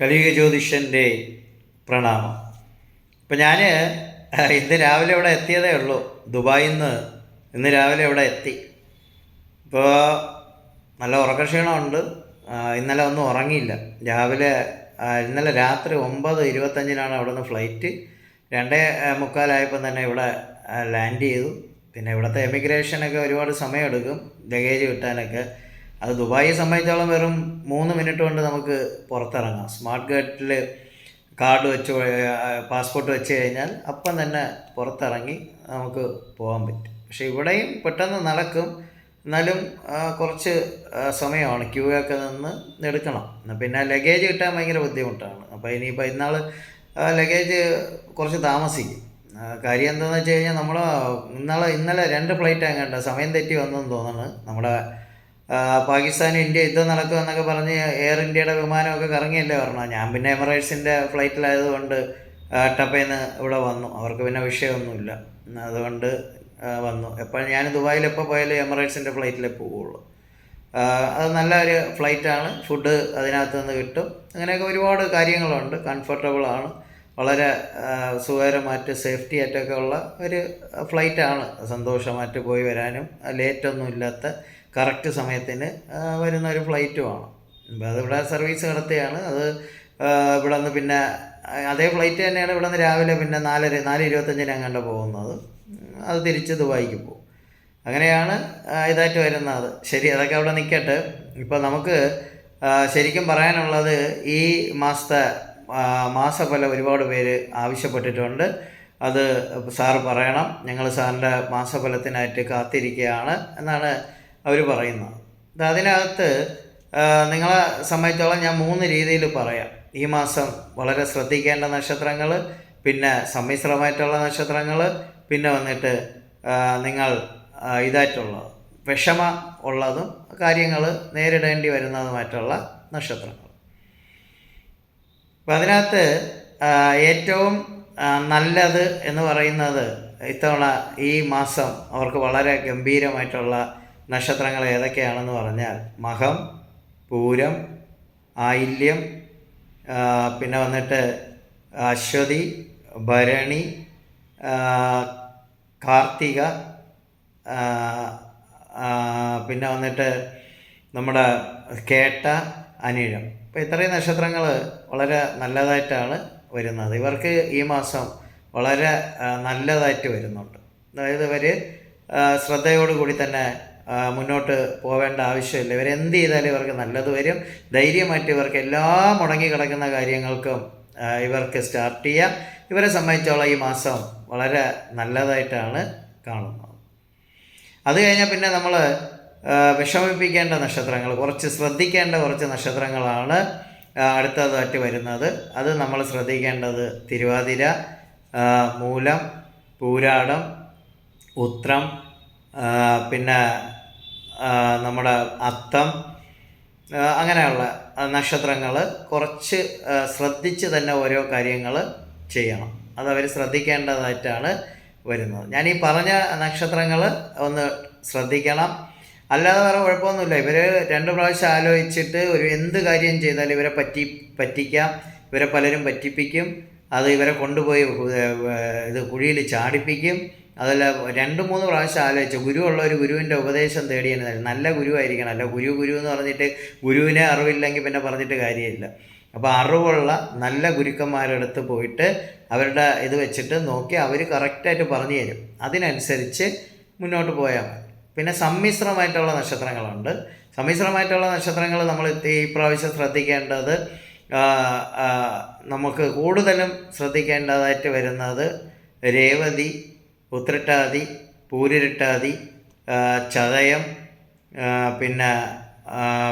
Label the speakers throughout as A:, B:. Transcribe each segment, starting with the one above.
A: കലിയുഗ ജ്യോതിഷന്റെ പ്രണാമം. ഇപ്പം ഞാൻ ഇന്ന് രാവിലെ ഇവിടെ എത്തിയതേ ഉള്ളൂ. ദുബായിൽ നിന്ന് ഇന്ന് രാവിലെ ഇവിടെ എത്തി. ഇപ്പോൾ നല്ല ഉറക്കക്ഷീണമുണ്ട്. ഇന്നലെ ഒന്നും ഉറങ്ങിയില്ല. രാവിലെ ഇന്നലെ രാത്രി ഒമ്പത് ഇരുപത്തഞ്ചിനാണ് അവിടെ നിന്ന് ഫ്ലൈറ്റ്. രണ്ടേ മുക്കാലായപ്പം തന്നെ ഇവിടെ ലാൻഡ് ചെയ്തു. പിന്നെ ഇവിടുത്തെ എമിഗ്രേഷനൊക്കെ ഒരുപാട് സമയമെടുക്കും. ലഗേജ് കിട്ടാനൊക്കെ. അത് ദുബായിയെ സംബന്ധിച്ചോളം വെറും മൂന്ന് മിനിറ്റ് കൊണ്ട് നമുക്ക് പുറത്തിറങ്ങാം. സ്മാർട്ട് ഗേറ്റിൽ കാർഡ് വെച്ച് പാസ്പോർട്ട് വെച്ച് കഴിഞ്ഞാൽ അപ്പം തന്നെ പുറത്തിറങ്ങി നമുക്ക് പോകാൻ പറ്റും. പക്ഷേ ഇവിടെയും പെട്ടെന്ന് നടക്കും. എന്നാലും കുറച്ച് സമയമാണ്. ക്യൂ ഒക്കെ നിന്ന് എടുക്കണം. പിന്നെ ലഗേജ് കിട്ടാൻ ഭയങ്കര ബുദ്ധിമുട്ടാണ്. അപ്പോൾ ഇനിയിപ്പോൾ ഇന്നാൾ ലഗേജ് കുറച്ച് താമസിക്കും. കാര്യം എന്താണെന്ന് വെച്ച് കഴിഞ്ഞാൽ നമ്മൾ ഇന്നാളെ ഇന്നലെ രണ്ട് ഫ്ലൈറ്റ് അങ്ങോട്ട് സമയം തെറ്റി വന്നെന്ന് തോന്നുന്നു. നമ്മുടെ ആ, പാകിസ്ഥാനും ഇന്ത്യ യുദ്ധം നടക്കുമെന്നൊക്കെ പറഞ്ഞ് എയർ ഇന്ത്യയുടെ വിമാനമൊക്കെ കറങ്ങിയല്ലേ പറഞ്ഞു ഞാൻ പിന്നെ എമിറേറ്റ്സിന്റെ ഫ്ലൈറ്റിലായതുകൊണ്ട് ടപ്പേന്ന് ഇവിടെ വന്നു. അവർക്ക് പിന്നെ വിഷയമൊന്നുമില്ല. അതുകൊണ്ട് വന്നു. എപ്പോൾ ഞാൻ ദുബായിൽ എപ്പോൾ പോയാലും എമിറേറ്റ്സിന്റെ ഫ്ലൈറ്റിലേ പോവുള്ളൂ. അത് നല്ല ഒരു ഫ്ലൈറ്റാണ് ഫുഡ് അതിനകത്ത് നിന്ന് കിട്ടും. അങ്ങനെയൊക്കെ ഒരുപാട് കാര്യങ്ങളുണ്ട്. കംഫർട്ടബിളാണ് വളരെ സുഖകരമായിട്ട് സേഫ്റ്റി ആയിട്ടൊക്കെ ഉള്ള ഒരു ഫ്ലൈറ്റാണ് സന്തോഷമായിട്ട് പോയി വരാനും. ലേറ്റൊന്നും ഇല്ലാത്ത കറക്റ്റ് സമയത്തിന് വരുന്ന ഒരു ഫ്ലൈറ്റുമാണ് അപ്പോൾ അതിവിടെ സർവീസ് നടത്തുകയാണ് അത് ഇവിടെ നിന്ന് പിന്നെ അതേ ഫ്ലൈറ്റ് തന്നെയാണ് ഇവിടെ നിന്ന് രാവിലെ പിന്നെ നാലര നാല് ഇരുപത്തഞ്ചിന് അങ്ങോട്ട് പോകുന്നത്. അത് തിരിച്ച് ദുബായിക്ക് പോകും. അങ്ങനെയാണ് ഇതായിട്ട് വരുന്നത്. ശരി അതൊക്കെ അവിടെ നിൽക്കട്ടെ ഇപ്പോൾ നമുക്ക് ശരിക്കും പറയാനുള്ളത് ഈ മാസത്തെ മാസഫലം ഒരുപാട് പേര് ആവശ്യപ്പെട്ടിട്ടുണ്ട്. അത് സാറ് പറയണം. ഞങ്ങൾ സാറിന്റെ മാസഫലത്തിനായിട്ട് കാത്തിരിക്കുകയാണ് എന്നാണ് അവർ പറയുന്നത് അത് അതിനകത്ത് നിങ്ങളെ സംബന്ധിച്ചോളം ഞാൻ മൂന്ന് രീതിയിൽ പറയാം. ഈ മാസം വളരെ ശ്രദ്ധിക്കേണ്ട നക്ഷത്രങ്ങൾ പിന്നെ സമ്മിശ്രമായിട്ടുള്ള നക്ഷത്രങ്ങൾ പിന്നെ വന്നിട്ട് നിങ്ങൾ ഇതായിട്ടുള്ളത് വിഷമ ഉള്ളതും കാര്യങ്ങൾ നേരിടേണ്ടി വരുന്നതുമായിട്ടുള്ള നക്ഷത്രങ്ങൾ അപ്പം അതിനകത്ത് ഏറ്റവും നല്ലത് എന്ന് പറയുന്നത് ഇത്തവണ ഈ മാസം അവർക്ക് വളരെ ഗംഭീരമായിട്ടുള്ള നക്ഷത്രങ്ങൾ ഏതൊക്കെയാണെന്ന് പറഞ്ഞാൽ മഹം പൂരം ആയില്യം പിന്നെ വന്നിട്ട് അശ്വതി ഭരണി കാർത്തിക പിന്നെ വന്നിട്ട് നമ്മുടെ കേട്ട അനിഴം. അപ്പോൾ ഇത്രയും നക്ഷത്രങ്ങൾ വളരെ നല്ലതായിട്ടാണ് വരുന്നത്. ഇവർക്ക് ഈ മാസം വളരെ നല്ലതായിട്ട് വരുന്നുണ്ട്. അതായത് ഇവർ ശ്രദ്ധയോടുകൂടി തന്നെ മുന്നോട്ട് പോവേണ്ട ആവശ്യമില്ല. ഇവരെന്ത് ചെയ്താലും ഇവർക്ക് നല്ലത് വരും. ധൈര്യമായിട്ട് ഇവർക്ക് എല്ലാ മുടങ്ങി കിടക്കുന്ന കാര്യങ്ങൾക്കും ഇവർക്ക് സ്റ്റാർട്ട് ചെയ്യാം. ഇവരെ സംബന്ധിച്ചോളം ഈ മാസം വളരെ നല്ലതായിട്ടാണ് കാണുന്നത്. അത് കഴിഞ്ഞാൽ പിന്നെ നമ്മൾ വിഷമിപ്പിക്കേണ്ട നക്ഷത്രങ്ങൾ കുറച്ച് ശ്രദ്ധിക്കേണ്ട കുറച്ച് നക്ഷത്രങ്ങളാണ് അടുത്തതായിട്ട് വരുന്നത്. അത് നമ്മൾ ശ്രദ്ധിക്കേണ്ടത് തിരുവാതിര മൂലം പൂരാടം ഉത്രം പിന്നെ നമ്മുടെ അത്തം അങ്ങനെയുള്ള നക്ഷത്രങ്ങൾ കുറച്ച് ശ്രദ്ധിച്ച് തന്നെ ഓരോ കാര്യങ്ങൾ ചെയ്യണം. അതവർ ശ്രദ്ധിക്കേണ്ടതായിട്ടാണ് വരുന്നത്. ഞാൻ ഈ പറഞ്ഞ നക്ഷത്രങ്ങൾ ഒന്ന് ശ്രദ്ധിക്കണം. അല്ലാതെ വേറെ കുഴപ്പമൊന്നുമില്ല. ഇവർ രണ്ട് പ്രാവശ്യം ആലോചിച്ചിട്ട് ഒരു എന്ത് കാര്യം ചെയ്താലും ഇവരെ പറ്റി പറ്റിക്കാം. ഇവരെ പലരും പറ്റിപ്പിക്കും. അത് ഇവരെ കൊണ്ടുപോയി ഇത് കുഴിയിൽ ചാടിപ്പിക്കും. അതല്ല രണ്ട് മൂന്ന് പ്രാവശ്യം ആലോചിച്ചു. ഗുരു ഉള്ള ഒരു ഗുരുവിന്റെ ഉപദേശം തേടി തേടിയാണ് നല്ല ഗുരുവായിരിക്കണം. അല്ല ഗുരു ഗുരു എന്ന് പറഞ്ഞിട്ട് ഗുരുവിനെ അറിവില്ലെങ്കിൽ പിന്നെ പറഞ്ഞിട്ട് കാര്യമില്ല. അപ്പോൾ അറിവുള്ള നല്ല ഗുരുക്കന്മാരുടെ അടുത്ത് പോയിട്ട് അവരുടെ ഇത് വെച്ചിട്ട് നോക്കി അവർ കറക്റ്റായിട്ട് പറഞ്ഞു തരും. അതിനനുസരിച്ച് മുന്നോട്ട് പോയാൽ മതി. പിന്നെ സമ്മിശ്രമായിട്ടുള്ള നക്ഷത്രങ്ങളുണ്ട്. സമ്മിശ്രമായിട്ടുള്ള നക്ഷത്രങ്ങൾ നമ്മൾ ഈ പ്രാവശ്യം ശ്രദ്ധിക്കേണ്ടത് നമുക്ക് കൂടുതലും ശ്രദ്ധിക്കേണ്ടതായിട്ട് വരുന്നത് രേവതി ഉത്രട്ടാതി പൂരിരട്ടാതി ചതയം പിന്നെ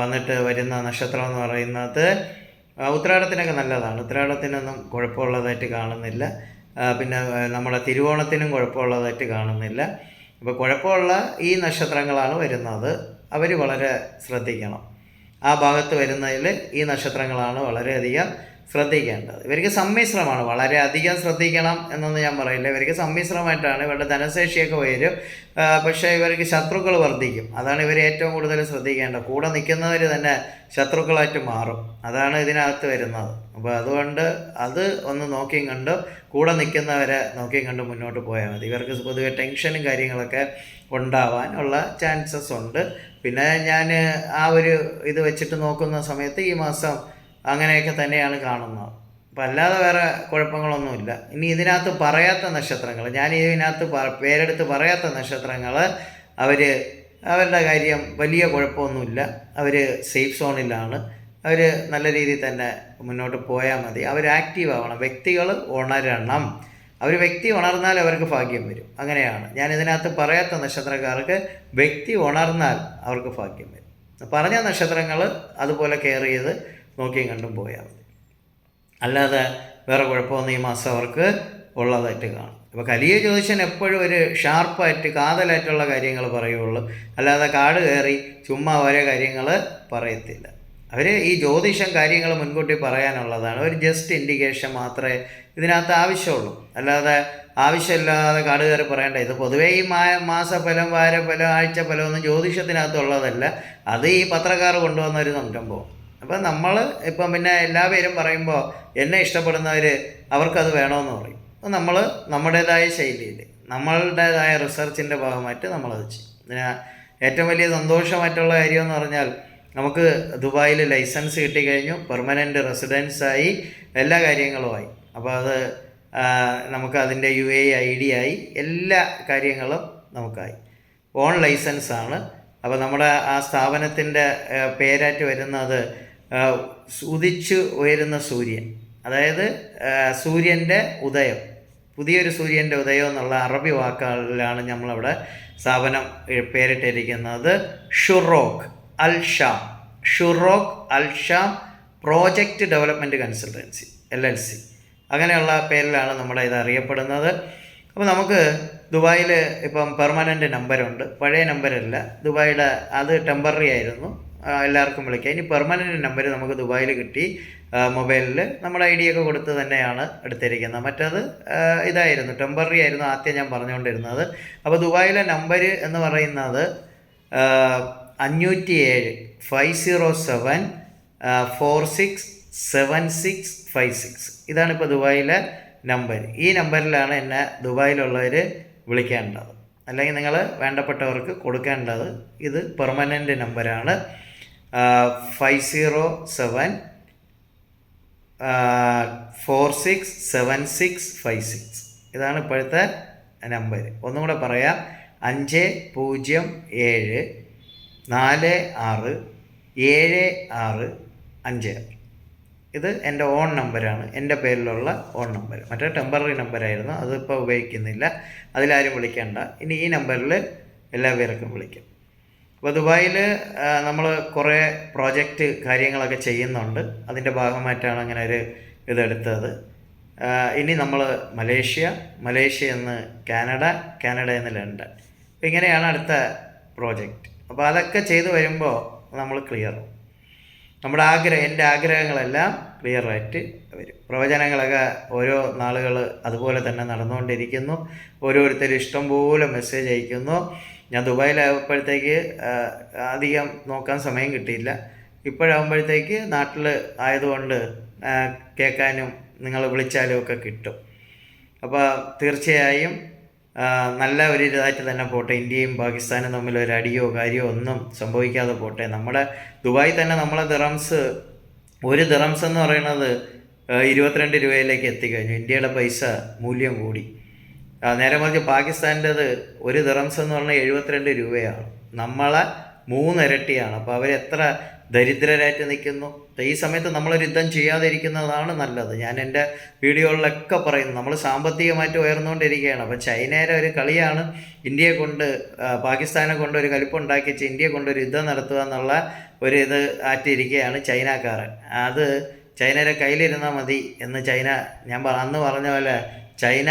A: വന്നിട്ട് വരുന്ന നക്ഷത്രം എന്ന് പറയുന്നത് ഉത്രാടത്തിനൊക്കെ നല്ലതാണ്. ഉത്രാടത്തിനൊന്നും കുഴപ്പമുള്ളതായിട്ട് കാണുന്നില്ല. പിന്നെ നമ്മുടെ തിരുവോണത്തിനും കുഴപ്പമുള്ളതായിട്ട് കാണുന്നില്ല. അപ്പോൾ കുഴപ്പമുള്ള ഈ നക്ഷത്രങ്ങളാണ് വരുന്നത്. അവർ വളരെ ശ്രദ്ധിക്കണം. ആ ഭാഗത്ത് വരുന്നതിൽ ഈ നക്ഷത്രങ്ങളാണ് വളരെയധികം ശ്രദ്ധിക്കേണ്ടത്. ഇവർക്ക് സമ്മിശ്രമാണ്. വളരെയധികം ശ്രദ്ധിക്കണം എന്നൊന്നും ഞാൻ പറയില്ല. ഇവർക്ക് സമ്മിശ്രമായിട്ടാണ് ഇവരുടെ ധനശേഷിയൊക്കെ വരും പക്ഷേ ഇവർക്ക് ശത്രുക്കൾ വർദ്ധിക്കും. അതാണ് ഇവർ ഏറ്റവും കൂടുതൽ ശ്രദ്ധിക്കേണ്ടത്. കൂടെ നിൽക്കുന്നവർ തന്നെ ശത്രുക്കളായിട്ട് മാറും. അതാണ് ഇതിനകത്ത് വരുന്നത്. അപ്പോൾ അതുകൊണ്ട് അത് ഒന്ന് നോക്കിയും കണ്ട് കൂടെ നിൽക്കുന്നവരെ നോക്കിയും കണ്ട് മുന്നോട്ട് പോയാൽ മതി. ഇവർക്ക് പൊതുവെ ടെൻഷനും കാര്യങ്ങളൊക്കെ ഉണ്ടാവാൻ ഉള്ള ചാൻസസ് ഉണ്ട്. പിന്നെ ഞാൻ ആ ഒരു ഇത് വെച്ചിട്ട് നോക്കുന്ന സമയത്ത് ഈ മാസം അങ്ങനെയൊക്കെ തന്നെയാണ് കാണുന്നത്. അപ്പം അല്ലാതെ വേറെ കുഴപ്പങ്ങളൊന്നുമില്ല. ഇനി ഇതിനകത്ത് പറയാത്ത നക്ഷത്രങ്ങൾ ഞാൻ ഇതിനകത്ത് പേരെടുത്ത് പറയാത്ത നക്ഷത്രങ്ങൾ അവർ അവരുടെ കാര്യം വലിയ കുഴപ്പമൊന്നുമില്ല. അവർ സേഫ് സോണിലാണ്. അവർ നല്ല രീതിയിൽ തന്നെ മുന്നോട്ട് പോയാൽ മതി. അവർ ആക്റ്റീവ് ആവണം. വ്യക്തികൾ ഉണരണം. അവർ വ്യക്തി ഉണർന്നാൽ അവർക്ക് ഭാഗ്യം വരും. അങ്ങനെയാണ്. ഞാൻ ഇതിനകത്ത് പറയാത്ത നക്ഷത്രക്കാർക്ക് വ്യക്തി ഉണർന്നാൽ അവർക്ക് ഭാഗ്യം വരും. പറഞ്ഞ നക്ഷത്രങ്ങൾ അതുപോലെ കെയർ ചെയ്ത് നോക്കിയും കണ്ടും പോയാൽ മതി. അല്ലാതെ വേറെ കുഴപ്പമൊന്നും ഈ മാസം അവർക്ക് ഉള്ളതായിട്ട് കാണും. ഇപ്പോൾ കലിയ ജ്യോതിഷൻ എപ്പോഴും ഒരു ഷാർപ്പായിട്ട് കാതലായിട്ടുള്ള കാര്യങ്ങൾ പറയുള്ളൂ. അല്ലാതെ കാട് കയറി ചുമ്മാ ഓരോ കാര്യങ്ങൾ പറയത്തില്ല. അവർ ഈ ജ്യോതിഷം കാര്യങ്ങൾ മുൻകൂട്ടി പറയാനുള്ളതാണ്. ഒരു ജസ്റ്റ് ഇൻഡിക്കേഷൻ മാത്രമേ ഇതിനകത്ത് ആവശ്യമുള്ളൂ. അല്ലാതെ ആവശ്യമില്ലാതെ കാട് കയറി പറയേണ്ട. ഇത് പൊതുവേ ഈ മാ മാസഫലം വാരഫലം ആഴ്ചഫലം ഒന്നും ജ്യോതിഷത്തിനകത്തുള്ളതല്ല. അത് ഈ പത്രക്കാർ കൊണ്ടുവന്ന ഒരു സംരംഭം അപ്പം നമ്മൾ ഇപ്പം പിന്നെ എല്ലാവരും പറയുമ്പോൾ എന്നെ ഇഷ്ടപ്പെടുന്നവർ അവർക്കത് വേണമെന്ന് പറയും. അപ്പം നമ്മൾ നമ്മുടേതായ ശൈലിയിൽ നമ്മളുടേതായ റിസർച്ചിന്റെ ഭാഗമായിട്ട് നമ്മളത് ചെയ്യും. പിന്നെ ഏറ്റവും വലിയ സന്തോഷമായിട്ടുള്ള കാര്യം എന്ന് പറഞ്ഞാൽ നമുക്ക് ദുബായിൽ ലൈസൻസ് കിട്ടിക്കഴിഞ്ഞു പെർമനന്റ് റെസിഡൻസായി എല്ലാ കാര്യങ്ങളുമായി അപ്പോൾ അത് നമുക്ക് അതിന്റെ യു എ ഐ ഡി ആയി എല്ലാ കാര്യങ്ങളും നമുക്കായി. ഓൺ ലൈസൻസ് ആണ് അപ്പോൾ നമ്മുടെ ആ സ്ഥാപനത്തിന്റെ പേരായിട്ട് വരുന്നത് ഉദിച്ചു ഉയരുന്ന സൂര്യൻ. അതായത് സൂര്യന്റെ ഉദയം. പുതിയൊരു സൂര്യന്റെ ഉദയം എന്നുള്ള അറബി വാക്കുകളിലാണ് നമ്മളവിടെ സ്ഥാപനം പേരിട്ടിരിക്കുന്നത്. Shurook Al Sham. Shurook Al Sham project development consultancy L L C അങ്ങനെയുള്ള പേരിലാണ് നമ്മുടെ ഇത് അറിയപ്പെടുന്നത്. അപ്പോൾ നമുക്ക് ദുബായിൽ ഇപ്പം പെർമനന്റ് നമ്പറുണ്ട് പഴയ നമ്പരല്ല ദുബായിയുടെ അത് ടെമ്പററി ആയിരുന്നു. എല്ലാവർക്കും വിളിക്കാം. ഇനി പെർമനന്റ് നമ്പർ നമുക്ക് ദുബായിൽ കിട്ടി. മൊബൈലിൽ നമ്മൾ ഐ ഡി ഒക്കെ കൊടുത്ത് തന്നെയാണ് എടുത്തിരിക്കുന്നത്. മറ്റത് ഇതായിരുന്നു ടെമ്പററി ആയിരുന്നു ആദ്യം ഞാൻ പറഞ്ഞുകൊണ്ടിരുന്നത്. അപ്പോൾ ദുബായിലെ നമ്പർ എന്ന് പറയുന്നത് അഞ്ഞൂറ്റി ഏഴ് five zero seven four six seven six five six ഇതാണ് ഇപ്പോൾ ദുബായിലെ നമ്പർ ഈ നമ്പറിലാണ് എന്നെ ദുബായിലുള്ളവർ വിളിക്കേണ്ടത്. അല്ലെങ്കിൽ നിങ്ങൾ വേണ്ടപ്പെട്ടവർക്ക് കൊടുക്കേണ്ടത് ഇത് പെർമനന്റ് നമ്പറാണ് five zero seven four six seven six five six ഇതാണ് ഇപ്പോഴത്തെ നമ്പർ ഒന്നും കൂടെ പറയാം. അഞ്ച് പൂജ്യം ഏഴ് നാല് ആറ് ഏഴ് ആറ് അഞ്ച്. ആറ് ഇത് എന്റെ ഓൺ നമ്പരാണ് എന്റെ പേരിലുള്ള ഓൺ നമ്പർ മറ്റേ ടെമ്പററി നമ്പറായിരുന്നു അതിപ്പോൾ ഉപയോഗിക്കുന്നില്ല. അതിലാരും വിളിക്കേണ്ട. ഇനി ഈ നമ്പറിൽ എല്ലാ പേർക്കും വിളിക്കും. അപ്പോൾ ദുബായിൽ നമ്മൾ കുറേ പ്രോജക്റ്റ് കാര്യങ്ങളൊക്കെ ചെയ്യുന്നുണ്ട്. അതിന്റെ ഭാഗമായിട്ടാണ് അങ്ങനെ ഒരു ഇതെടുത്തത്. ഇനി നമ്മൾ മലേഷ്യ മലേഷ്യ എന്ന് കാനഡ കാനഡ എന്ന് ലണ്ടൻ. ഇങ്ങനെയാണ് അടുത്ത പ്രോജക്റ്റ് അപ്പോൾ അതൊക്കെ ചെയ്തു വരുമ്പോൾ നമ്മൾ ക്ലിയർ നമ്മുടെ ആഗ്രഹം എന്റെ ആഗ്രഹങ്ങളെല്ലാം ക്ലിയറായിട്ട് വരും. പ്രവചനങ്ങളൊക്കെ ഓരോ നാളുകൾ അതുപോലെ തന്നെ നടന്നുകൊണ്ടിരിക്കുന്നു. ഓരോരുത്തരും ഇഷ്ടംപോലെ മെസ്സേജ് അയക്കുന്നു. ഞാൻ ദുബായിലായപ്പോഴത്തേക്ക് അധികം നോക്കാൻ സമയം കിട്ടിയില്ല. ഇപ്പോഴാകുമ്പോഴത്തേക്ക് നാട്ടിൽ ആയതുകൊണ്ട് കേൾക്കാനും നിങ്ങൾ വിളിച്ചാലും ഒക്കെ കിട്ടും. അപ്പോൾ തീർച്ചയായും നല്ല ഒരു ഇതായിട്ട് തന്നെ പോട്ടെ. ഇന്ത്യയും പാകിസ്ഥാനും തമ്മിൽ ഒരു അടിയോ കാര്യമോ ഒന്നും സംഭവിക്കാതെ പോട്ടെ. നമ്മുടെ ദുബായി തന്നെ നമ്മളെ ദിറംസ് ഒരു ദിറംസ് എന്ന് പറയുന്നത് ഇരുപത്തിരണ്ട് രൂപയിലേക്ക് എത്തിക്കഴിഞ്ഞു. ഇന്ത്യയുടെ പൈസ മൂല്യം കൂടി. നേരെ മറിച്ച് പാകിസ്ഥാന്റെത് ഒരു ദിറംസ് എന്ന് പറഞ്ഞാൽ എഴുപത്തിരണ്ട് രൂപയാണ്. നമ്മളെ മൂന്നിരട്ടിയാണ്. അപ്പോൾ അവരെത്ര ദരിദ്രരായിട്ട് നിൽക്കുന്നു? ഈ സമയത്ത് നമ്മളൊരു യുദ്ധം ചെയ്യാതിരിക്കുന്നതാണ് നല്ലത്. ഞാൻ എന്റെ വീഡിയോകളിലൊക്കെ പറയുന്നു നമ്മൾ സാമ്പത്തികമായിട്ട് ഉയർന്നുകൊണ്ടിരിക്കുകയാണ്. അപ്പോൾ ചൈനയുടെ ഒരു കളിയാണ് ഇന്ത്യയെ കൊണ്ട് പാകിസ്ഥാനെ കൊണ്ട് ഒരു കലിപ്പുണ്ടാക്കിച്ച് ഇന്ത്യയെ കൊണ്ട് ഒരു യുദ്ധം നടത്തുക എന്നുള്ള ഒരു ഇത് ആറ്റിരിക്കുകയാണ് ചൈനക്കാരൻ. അത് ചൈനയുടെ കയ്യിലിരുന്നാൽ മതി എന്ന് ചൈന ഞാൻ അന്ന് പറഞ്ഞ പോലെ ചൈന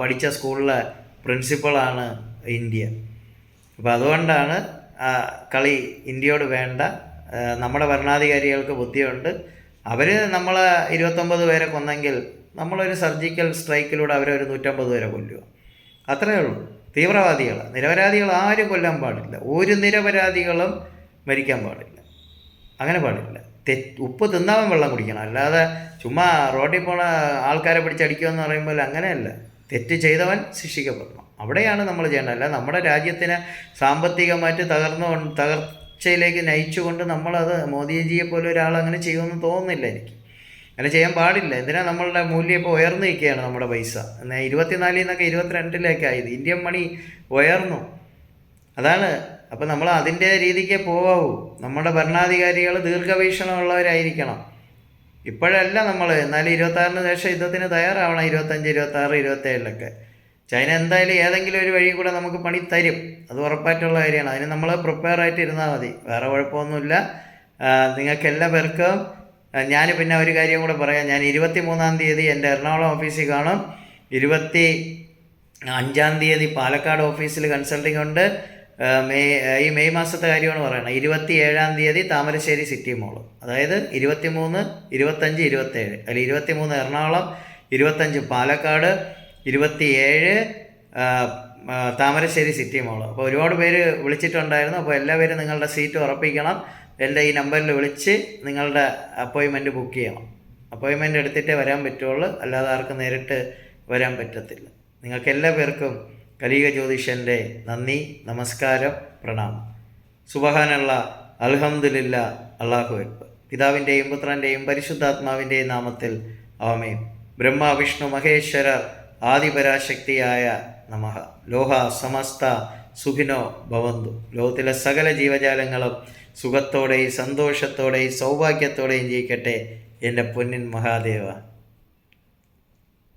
A: പഠിച്ച സ്കൂളിലെ പ്രിൻസിപ്പളാണ് ഇന്ത്യ. അപ്പോൾ അതുകൊണ്ടാണ് കളി ഇന്ത്യയോട് വേണ്ട. നമ്മുടെ ഭരണാധികാരികൾക്ക് ബുദ്ധിയുണ്ട്. അവർ നമ്മൾ ഇരുപത്തൊമ്പത് പേരെ കൊന്നെങ്കിൽ നമ്മളൊരു സർജിക്കൽ സ്ട്രൈക്കിലൂടെ അവരെ ഒരു നൂറ്റമ്പത് പേരെ കൊല്ലുക. അത്രയേ ഉള്ളൂ. തീവ്രവാദികൾ നിരപരാധികൾ ആരും കൊല്ലാൻ പാടില്ല. ഒരു നിരപരാധികളും മരിക്കാൻ പാടില്ല. അങ്ങനെ പാടില്ല. തെ ഉപ്പ് തിന്നാവൻ വെള്ളം കുടിക്കണം. അല്ലാതെ ചുമ്മാ റോഡിൽ പോണ ആൾക്കാരെ പിടിച്ചടിക്കുമെന്ന് പറയുമ്പോൾ അങ്ങനെയല്ല. തെറ്റ് ചെയ്തവൻ ശിക്ഷിക്കപ്പെടണം അവിടെയാണ് നമ്മൾ ചെയ്യേണ്ടത്. അല്ല നമ്മുടെ രാജ്യത്തിന് സാമ്പത്തികമായിട്ട് തകർന്നു തകർച്ചയിലേക്ക് നയിച്ചുകൊണ്ട് നമ്മളത് മോദിജിയെ പോലെ ഒരാൾ അങ്ങനെ ചെയ്യുമെന്ന് തോന്നുന്നില്ല എനിക്ക്. അങ്ങനെ ചെയ്യാൻ പാടില്ല. എന്തിനാ നമ്മളുടെ മൂല്യം ഇപ്പോൾ ഉയർന്നു നിൽക്കുകയാണ് നമ്മുടെ പൈസ? എന്നാൽ ഇരുപത്തിനാലിൽ നിന്നൊക്കെ ഇരുപത്തിരണ്ടിലേക്കായത് ഇന്ത്യൻ മണി ഉയർന്നു. അതാണ്. അപ്പം നമ്മൾ അതിന്റെ രീതിക്ക് പോകാവൂ നമ്മുടെ ഭരണാധികാരികൾ ദീർഘവീക്ഷണമുള്ളവരായിരിക്കണം. ഇപ്പോഴല്ല നമ്മൾ എന്നാലും ഇരുപത്താറിന് ശേഷം യുദ്ധത്തിന് തയ്യാറാവണം. ഇരുപത്തഞ്ച് ഇരുപത്താറ് ഇരുപത്തേഴിലൊക്കെ. ചൈന എന്തായാലും ഏതെങ്കിലും ഒരു വഴി കൂടെ നമുക്ക് പണി തരും. അത് ഉറപ്പായിട്ടുള്ള കാര്യമാണ്. അതിന് നമ്മൾ പ്രിപ്പയർ ആയിട്ട് ഇരുന്നാൽ മതി. വേറെ കുഴപ്പമൊന്നുമില്ല. നിങ്ങൾക്ക് എല്ലാ പേർക്കും ഞാൻ പിന്നെ ഒരു കാര്യം കൂടെ പറയാം. ഞാൻ ഇരുപത്തി മൂന്നാം തീയതി എന്റെ എറണാകുളം ഓഫീസിൽ കാണും. ഇരുപത്തി അഞ്ചാം തീയതി പാലക്കാട് ഓഫീസിൽ കൺസൾട്ടിംഗ് ഉണ്ട്. മെയ് ഈ മെയ് മാസത്തെ കാര്യമാണ് പറയുന്നത് ഇരുപത്തി ഏഴാം തീയതി താമരശ്ശേരി സിറ്റി മോൾ. അതായത് ഇരുപത്തി മൂന്ന് ഇരുപത്തഞ്ച് ഇരുപത്തേഴ്. അതിൽ ഇരുപത്തി മൂന്ന് എറണാകുളം ഇരുപത്തഞ്ച് പാലക്കാട് ഇരുപത്തി ഏഴ് താമരശ്ശേരി സിറ്റി മോൾ. അപ്പോൾ ഒരുപാട് പേര് വിളിച്ചിട്ടുണ്ടായിരുന്നു. അപ്പോൾ എല്ലാവരും നിങ്ങളുടെ സീറ്റ് ഉറപ്പിക്കണം. എന്റെ ഈ നമ്പറിൽ വിളിച്ച് നിങ്ങളുടെ അപ്പോയിൻമെന്റ് ബുക്ക് ചെയ്യണം. അപ്പോയിൻമെന്റ് എടുത്തിട്ടേ വരാൻ പറ്റുള്ളൂ. അല്ലാതെ ആർക്കും നേരിട്ട് വരാൻ പറ്റത്തില്ല. നിങ്ങൾക്ക് എല്ലാ പേർക്കും കലീക ജ്യോതിഷന്റെ നന്ദി നമസ്കാരം പ്രണാമം. സുബഹാനുള്ള അൽഹംദുലില്ല അള്ളാഹു അക്ബർ. പിതാവിന്റെയും പുത്രന്റെയും പരിശുദ്ധാത്മാവിന്റെയും നാമത്തിൽ ആമേൻ. ബ്രഹ്മ വിഷ്ണു മഹേശ്വര ആദിപരാശക്തിയായ നമഹ ലോഹ സമസ്ത സുഖിനോ ഭവന്തു. ലോകത്തിലെ സകല ജീവജാലങ്ങളും സുഖത്തോടെയും സന്തോഷത്തോടെയും സൗഭാഗ്യത്തോടെയും ജീവിക്കട്ടെ എന്റെ പൊന്നിൻ മഹാദേവ.